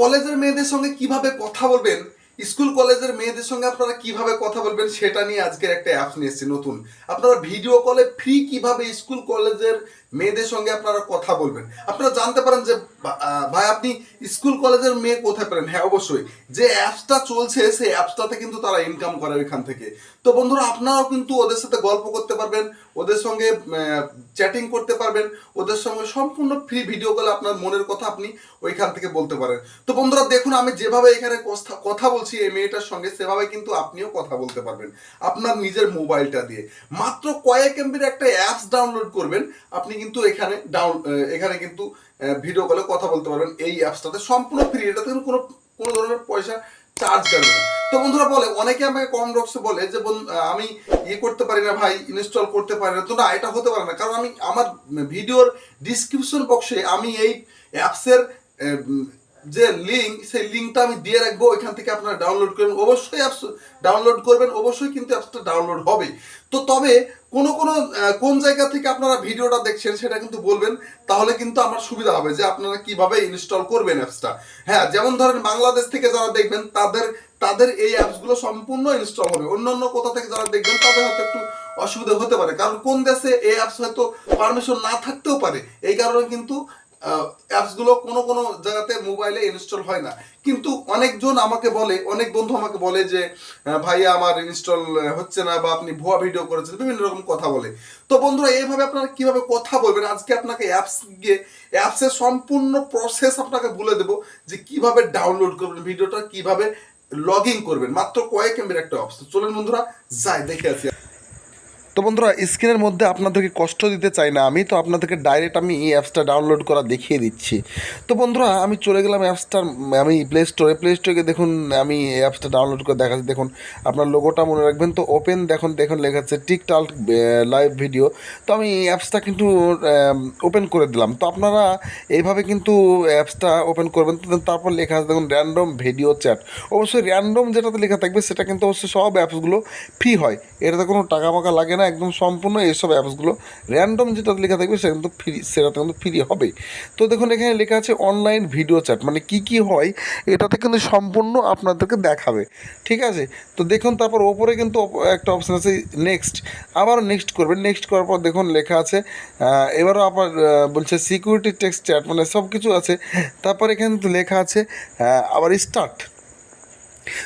কলেজের মেয়েদের সঙ্গে কীভাবে কথা বলবেন? স্কুল কলেজের মেয়েদের সঙ্গে আপনারা কীভাবে কথা বলবেন সেটা নিয়ে আজকের একটা অ্যাপস নিয়ে এসেছি, নতুন। আপনারা ভিডিও কলে ফ্রি কীভাবে স্কুল কলেজের মেয়েদের সঙ্গে আপনারা কথা বলবেন? আপনারা জানতে পারেন যে ভাই, আপনি স্কুল কলেজের মেয়ে কোথায় পেলেন? হ্যাঁ অবশ্যই। যে অ্যাপসটা চলছে, সেই অ্যাপসটাতে কিন্তু তারা ইনকাম করে ওইখান থেকে। তো বন্ধুরা, আপনারাও কিন্তু ওদের সাথে গল্প করতে পারবেন, ওদের সঙ্গে চ্যাটিং করতে পারবেন, ওদের সঙ্গে সম্পূর্ণ ফ্রি ভিডিও কলে আপনার মনের কথা আপনি ওইখান থেকে বলতে পারেন। তো বন্ধুরা, দেখুন, আমি যেভাবে এখানে কথা- কথা বলছি, এই মেয়েটার সঙ্গে সেভাবে কিন্তু আপনিও কথা বলতে পারবেন। আপনার নিজের মোবাইলটা দিয়ে। মাত্র কয়েক এমবির একটা অ্যাপস ডাউনলোড করবেন, আপনি কিন্তু এখানে ডাউন এখানে কিন্তু ভিডিও কলে কথা বলতে পারবেন এই অ্যাপসটাতে। সম্পূর্ণ ফ্রি এটাতে কিন্তু কোনো কোনো ধরনের পয়সা চার্জ করবে না তো বন্ধুরা বলে, অনেকে আমাকে কম বক্সে বলে যে আমি ইয়ে করতে পারি না ভাই ইনস্টল করতে পারি না। তো না, এটা হতে পারে না। কারণ আমি, আমার ভিডিওর ডিসক্রিপশন বক্সে আমি এই অ্যাপসের যে লিঙ্ক সেই লিঙ্কটা আমি দিয়ে রাখব, ওইখান থেকে আপনারা ডাউনলোড করবেন। অবশ্যই অ্যাপস ডাউনলোড করবেন, অবশ্যই কিন্তু অ্যাপসটা ডাউনলোড হবে। তো তবে কোনো কোনো কোন জায়গা থেকে আপনারা ভিডিওটা দেখছেন সেটা কিন্তু বলবেন, তাহলে কিন্তু আমার সুবিধা হবে যে আপনারা কীভাবে ইনস্টল করবেন অ্যাপসটা হ্যাঁ যেমন ধরেন বাংলাদেশ থেকে যারা দেখবেন, তাদের তাদের এই অ্যাপসগুলো সম্পূর্ণ ইনস্টল হবে। অন্য অন্য কোথা থেকে যারা দেখবেন, তাদের হয়তো একটু অসুবিধা হতে পারে। কারণ কোন দেশে এই অ্যাপস হয়তো পারমিশন না থাকতেও পারে, এই কারণে কিন্তু অ্যাপসগুলো কোনো কোনো জায়গাতে মোবাইলে ইনস্টল হয় না। কিন্তু অনেকজন আমাকে বলে, অনেক বন্ধু আমাকে বলে যে ভাইয়া, আমার ইনস্টল হচ্ছে না বা আপনি ভুয়া ভিডিও করেছেন, বিভিন্ন রকম কথা বলে। তো বন্ধুরা, এইভাবে আপনারা কীভাবে কথা বলবেন? আজকে আপনাকে অ্যাপস গিয়ে অ্যাপসের সম্পূর্ণ প্রসেস আপনাকে বলে দেবো যে কীভাবে ডাউনলোড করবেন ভিডিওটা কীভাবে লগ ইন করবেন। মাত্র কয়েক এমবির একটা অপশন চলুন বন্ধুরা, যাই, দেখে আসি। তো বন্ধুরা, স্ক্রিনের মধ্যে আপনাদেরকে কষ্ট দিতে চাই না আমি, তো আপনাদেরকে ডাইরেক্ট আমি এই অ্যাপসটা ডাউনলোড করা দেখিয়ে দিচ্ছি। তো বন্ধুরা, আমি চলে গেলাম অ্যাপসটার আমি প্লে স্টোরে প্লে স্টোরে দেখুন, আমি এই অ্যাপসটা ডাউনলোড করে দেখাচ্ছি। দেখুন, আপনার লোগোটা মনে রাখবেন তো ওপেন দেখুন দেখুন, লেখা আছে টিকটাল লাইভ ভিডিও তো আমি এই অ্যাপসটা কিন্তু ওপেন করে দিলাম। তো আপনারা এইভাবে কিন্তু অ্যাপসটা ওপেন করবেন। তো তারপর লেখা আছে, দেখুন র্যান্ডম ভিডিও চ্যাট অবশ্যই র্যান্ডম যেটাতে লেখা থাকবে, সেটা কিন্তু অবশ্যই সব অ্যাপসগুলো ফ্রি হয়। এটাতে কোনো টাকা মাকা লাগে না একদম সম্পূর্ণ এইসব অ্যাপসগুলো র্যান্ডম যেটাতে লেখা থাকবে সেটা কিন্তু ফ্রি সেটাতে কিন্তু ফ্রি হবে। তো দেখুন, এখানে লেখা আছে অনলাইন ভিডিও চ্যাট মানে কি কি হয়, এটাতে কিন্তু সম্পূর্ণ আপনাদেরকে দেখাবে, ঠিক আছে? তো দেখুন, তারপর ওপরে কিন্তু একটা অপশান আছে নেক্সট আবার নেক্সট করবেন নেক্সট করার পর দেখুন, লেখা আছে এবারও আবার বলছে সিকিউরিটি টেক্সট চ্যাট মানে সব কিছু আছে, তারপর এখানে লেখা আছে আবার স্টার্ট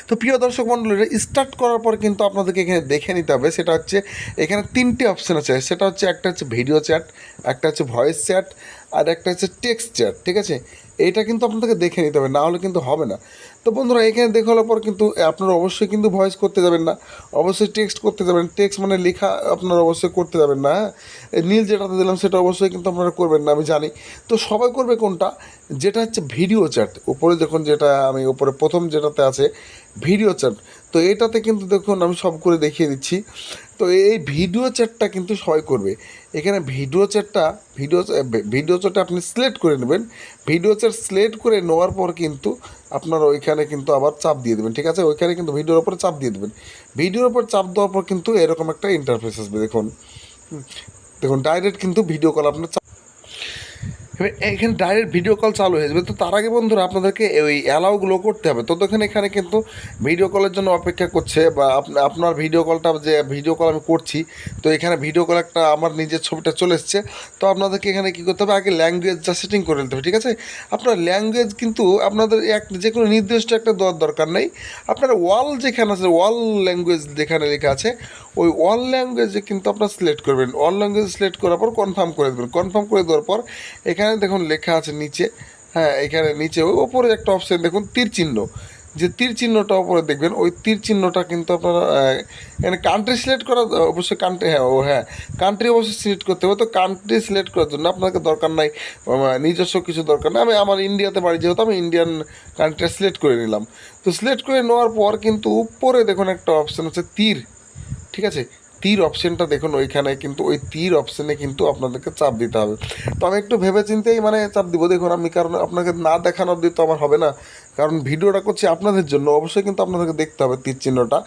তো প্রিয় দর্শক মণ্ডলীরা স্টার্ট করার পর কিন্তু আপনাদেরকে এখানে দেখে নিতে হবে। সেটা হচ্ছে, এখানে তিনটি অপশান আছে। সেটা হচ্ছে, একটা হচ্ছে ভিডিও চ্যাট একটা হচ্ছে ভয়েস চ্যাট আর একটা হচ্ছে টেক্সট চ্যাট ঠিক আছে? এইটা কিন্তু আপনাদেরকে দেখে নিতে হবে না হলে কিন্তু হবে না। তো বন্ধুরা, এখানে দেখে হওয়ার পর কিন্তু আপনারা অবশ্যই কিন্তু ভয়েস করতে যাবেন না। অবশ্যই টেক্সট করতে যাবেন। টেক্সট মানে লেখা আপনারা অবশ্যই করতে যাবেন না হ্যাঁ? নীল যেটাতে দিলাম সেটা অবশ্যই কিন্তু আপনারা করবেন না, আমি জানি। তো সবাই করবে কোনটা? যেটা হচ্ছে ভিডিও চ্যাট উপরে যখন যেটা আমি, উপরে প্রথম যেটাতে আছে ভিডিও চ্যাট তো এটাতে কিন্তু দেখুন আমি সব করে দেখিয়ে দিচ্ছি। তো এই ভিডিও চ্যাটটা কিন্তু সবাই করবে। এখানে ভিডিও চ্যাটটা, ভিডিও ভিডিও চ্যাটটা আপনি সিলেক্ট করে নেবেন। ভিডিও চ্যাট সিলেক্ট করে নেওয়ার পর কিন্তু আপনার ওইখানে কিন্তু আবার চাপ দিয়ে দেবেন, ঠিক আছে? ওইখানে কিন্তু ভিডিওর ওপরে চাপ দিয়ে দেবেন। ভিডিওর ওপর চাপ দেওয়ার পর কিন্তু এরকম একটা ইন্টারফেস আসবে, দেখুন। দেখুন ডাইরেক্ট কিন্তু ভিডিও কল আপনার এখানে ডাইরেক্ট ভিডিও কল চালু হয়ে যাবে। তো তার আগে বন্ধুরা আপনাদেরকে ওই অ্যালাউগুলো করতে হবে। তো দেখেন, এখানে কিন্তু ভিডিও কলের জন্য অপেক্ষা করছে বা আপ- আপনার ভিডিও কলটা যে ভিডিও কল আমি করছি, তো এখানে ভিডিও কল একটা আমার নিজের ছবিটা চলে এসছে। তো আপনাদেরকে এখানে কী করতে হবে? আগে ল্যাঙ্গুয়েজটা সেটিং করে নিতে হবে, ঠিক আছে? আপনার ল্যাঙ্গুয়েজ কিন্তু আপনাদের এক যে কোনো নির্দিষ্ট একটা দেওয়ার দরকার নেই। আপনার ওয়াল যেখানে আছে ওয়াল ল্যাঙ্গুয়েজ যেখানে লেখা আছে, ওই অল ল্যাঙ্গুয়েজে কিন্তু আপনার সিলেক্ট করবেন। অল ল্যাঙ্গুয়েজ সিলেক্ট করার পর কনফার্ম করে দেবেন। কনফার্ম করে দেওয়ার পর এখানে দেখুন লেখা আছে নিচে হ্যাঁ এখানে নিচে, ওই ওপরে একটা অপশান দেখুন তীর চিহ্ন। যে তীর চিহ্নটা ওপরে দেখবেন, ওই তীর চিহ্নটা কিন্তু আপনারা এখানে কান্ট্রি সিলেক্ট করা, অবশ্যই কান্ট্রি হ্যাঁ ও হ্যাঁ কান্ট্রি অবশ্যই সিলেক্ট করতে হবে। তো কান্ট্রি সিলেক্ট করার জন্য আপনাকে দরকার নাই নিজস্ব কিছু দরকার নাই। আমি আমার ইন্ডিয়াতে বাড়ি, যেহেতু আমি ইন্ডিয়ান কান্ট্রিটা সিলেক্ট করে নিলাম। তো সিলেক্ট করে নেওয়ার পর কিন্তু উপরে দেখুন একটা অপশান আছে তীর, ঠিক আছে? তীর অপশানটা দেখুন ওইখানে কিন্তু ওই তীর অপশানে কিন্তু আপনাদেরকে চাপ দিতে হবে। তো আমি একটু ভেবে চিন্তেই মানে চাপ দিব। দেখুন আমি কারণ আপনাকে না দেখানোর দিয়ে তো আমার হবে না। কারণ ভিডিওটা করছি আপনাদের জন্য। অবশ্যই কিন্তু আপনাদেরকে দেখতে হবে তীর চিহ্নটা।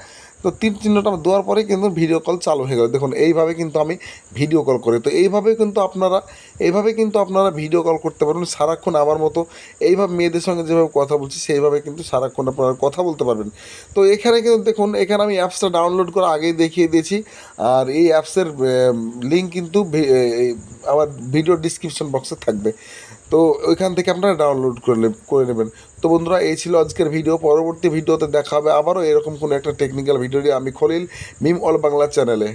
তো তীর চিহ্নটা দেওয়ার পরে কিন্তু ভিডিও কল চালু হয়ে গেল। দেখুন, এইভাবে কিন্তু আমি ভিডিও কল করি। তো এইভাবে কিন্তু আপনারা, এইভাবে কিন্তু আপনারা ভিডিও কল করতে পারবেন। সারাক্ষণ আমার মতো এইভাবে মেয়েদের সঙ্গে যেভাবে কথা বলছি, সেইভাবে কিন্তু সারাক্ষণ আপনারা কথা বলতে পারবেন। তো এখানে কিন্তু দেখুন, এখানে আমি অ্যাপসটা ডাউনলোড করে আগেই দেখিয়ে দিয়েছি। আর এই অ্যাপসের লিঙ্ক কিন্তু আমার ভিডিও ডিসক্রিপশন বক্সে থাকবে। তো ওইখান থেকে আপনারা ডাউনলোড করে করে নেবেন। তো বন্ধুরা, এই ছিল আজকের ভিডিও পরবর্তী ভিডিওতে দেখা হবে আবারও এরকম কোনো একটা টেকনিক্যাল ভিডিও আমি খলিল, মিম অল বাংলা চ্যানেলে